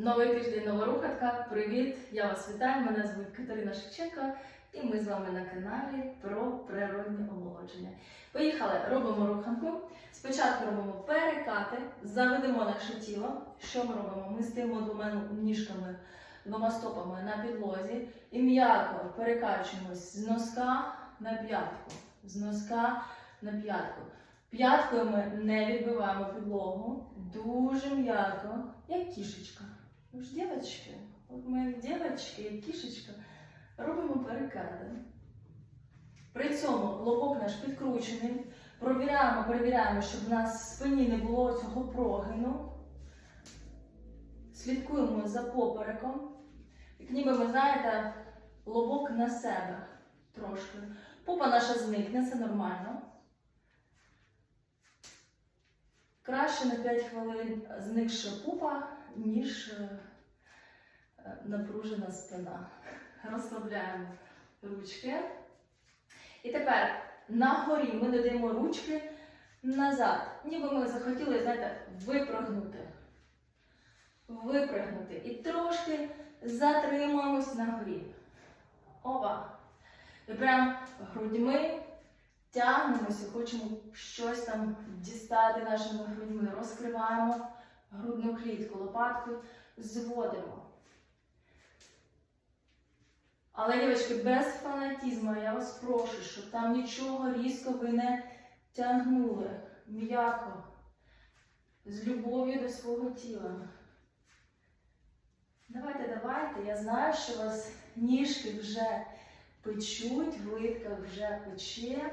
Новий тиждень, нова рухатка. Привіт! Я вас вітаю. Мене звуть Катерина Шевченко, і ми з вами на каналі про природні омолодження. Поїхали, робимо руханку. Спочатку робимо перекати, заведемо наше тіло. Що ми робимо? Ми стоїмо двома ніжками, двома стопами на підлозі і м'яко перекачуємось з носка на п'ятку. З носка на п'ятку. П'яткою ми не відбиваємо підлогу. Дуже м'яко, як кішечка. Ви ж дівчатки, от ми дівчатки, як кішечка, робимо перекати. При цьому лобок наш підкручений. Провіряємо, перевіряємо, щоб в нас в спині не було цього прогину. Слідкуємо за попереком. Як ніби ми знаєте, лобок на себе трошки. Попа наша зникне, це нормально. Краще на 5 хвилин зникше пупа, ніж е, напружена спина. Розслабляємо ручки. І тепер на горі ми додаємо ручки назад. Ніби ми захотіли, знаєте, випрыгнути. Випрыгнути. І трошки затримуємось на горі. Опа. І прям грудьми тягнемося, хочемо щось там дістати нашими грудьми. Розкриваємо грудну клітку, лопаткою зводимо. Але, дівчатки, без фанатізму я вас прошу, щоб там нічого різко ви не тягнули. М'яко, з любов'ю до свого тіла. Давайте, давайте. Я знаю, що у вас ніжки вже печуть, в литках вже пече.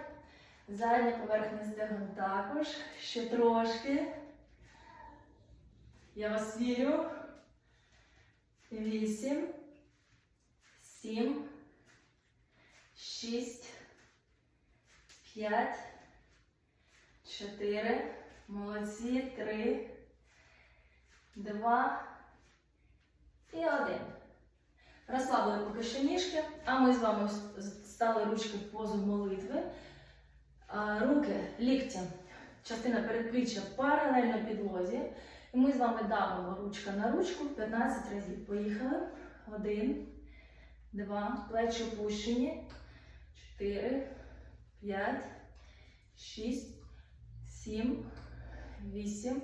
Задня поверхня стегон також. Ще трошки. Я вас вірю. Вісім. Сім. Шість. П'ять. Чотири. Молодці. Три. Два. І один. Розслабили поки що ніжки, а ми з вами стали ручки в позу молитви. Руки, ліктя, частина передпліччя паралельно підлозі. І ми з вами давимо ручка на ручку 15 разів. Поїхали. Один, два, плечі опущені. Чотири, п'ять, шість, сім, вісім,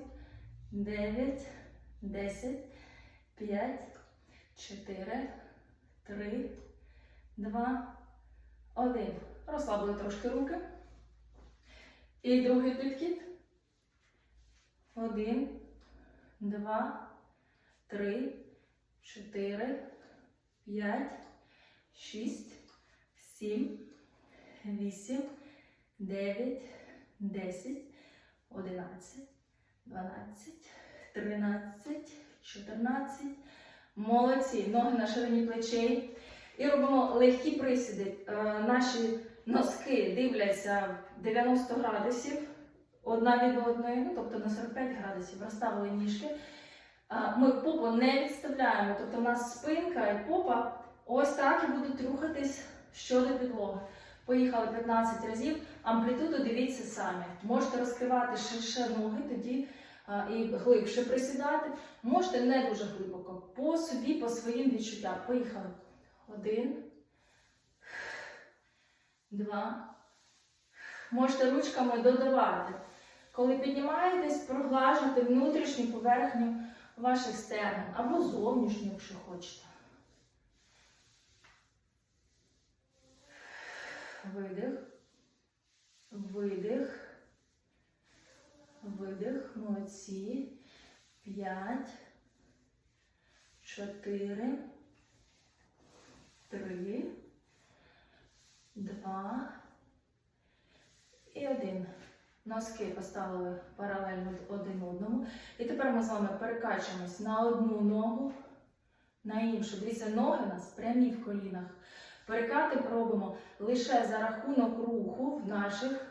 дев'ять, десять, п'ять, чотири, три, два, один. Розслабили трошки руки. І другий підхід. Один, два, три, чотири, п'ять, шість, сім, вісім, дев'ять, десять, одинадцять, дванадцять, тринадцять, чотирнадцять. Молодці. Ноги на ширині плечей. І робимо легкі присіди. Е, Наші носки дивляться 90 градусів одна від одної, ну, тобто на 45 градусів розставили ніжки. Ми попу не відставляємо, тобто у нас спинка і попа ось так і будуть рухатись щодо підлоги. Поїхали 15 разів, амплітуду дивіться самі. Можете розкривати ширше ноги, тоді і глибше присідати. Можете не дуже глибоко, по собі, по своїм відчуттям. Поїхали. Один два. Можете ручками додавати. Коли піднімаєтесь, проглажуйте внутрішню поверхню ваших стегон або зовнішню, якщо хочете. Видих. Видих. Видих. Молодці. П'ять. Чотири. Три два і один. Носки поставили паралельно один одному. І тепер ми з вами перекачуємось на одну ногу, на іншу. Дивіться, ноги у нас прямі в колінах. Перекати робимо лише за рахунок руху в наших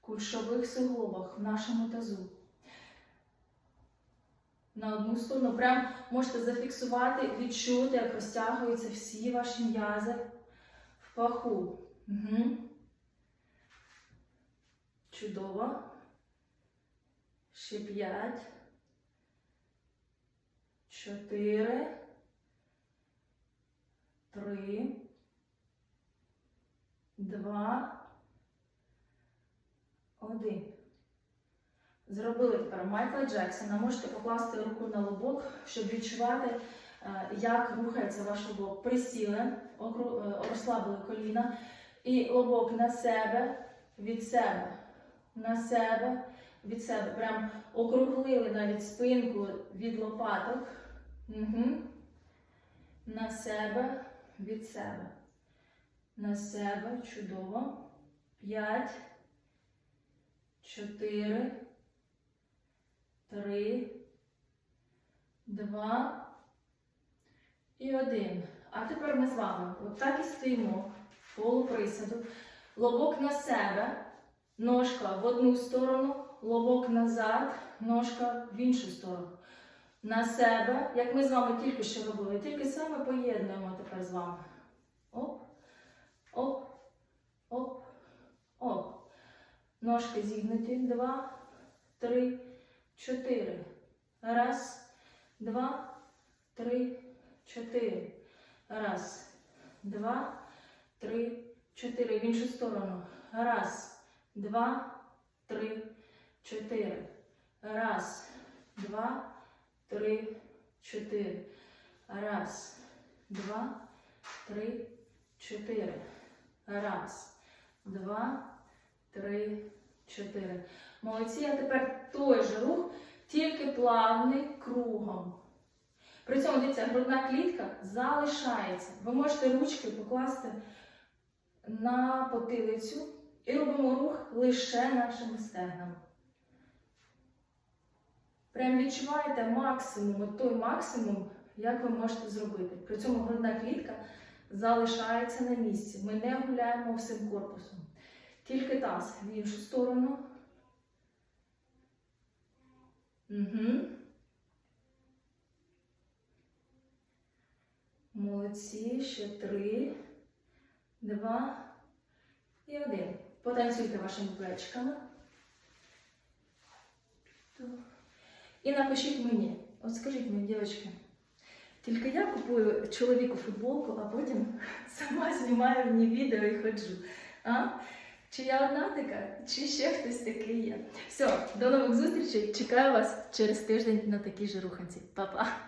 кульшових суглобах, в нашому тазу. На одну сторону. Прям можете зафіксувати, відчути, як розтягуються всі ваші м'язи в паху. Угу. Чудово. Ще п'ять. чотири, три, два, один. Зробили тепер Майкла Джексона. Можете покласти руку на лобок, щоб відчувати, як рухається ваш лобок. Присіли, е, розслабили коліна. І лобок на себе, від себе, на себе, від себе. Прям округлили навіть спинку від лопаток. Угу. На себе, від себе. На себе. Чудово. П'ять. Чотири. Три. Два. І один. А тепер ми з вами отак і стоїмо в полуприсаду. Лобок на себе, ножка в одну сторону, лобок назад, ножка в іншу сторону. На себе, як ми з вами тільки що робили, тільки саме поєднуємо тепер з вами. Оп, оп, оп, оп. Ножки зігнуті. Два, три, чотири. Раз, два, три, чотири. Раз, два, три, чотири. В іншу сторону. Раз, два, три, чотири. Раз, два, три, чотири. Раз, два, три, чотири. Раз, два, три, чотири. Молодці. А тепер той же рух, тільки плавний кругом. При цьому дивіться, грудна клітка залишається. Ви можете ручки покласти на потилицю і робимо рух лише нашими стегнами. Прям відчуваєте максимум, той максимум, як ви можете зробити. При цьому грудна клітка залишається на місці. Ми не гуляємо всім корпусом. Тільки таз в іншу сторону. Угу. Молодці. Ще три, два і один. Потанцюйте вашими плечками. І напишіть мені. От скажіть мені, дівчатки, тільки я купую чоловіку футболку, а потім сама знімаю в ній відео і ходжу. А? Чи я одна така, чи ще хтось такий є? Все, до нових зустрічей. Чекаю вас через тиждень на такій же руханці. Па-па!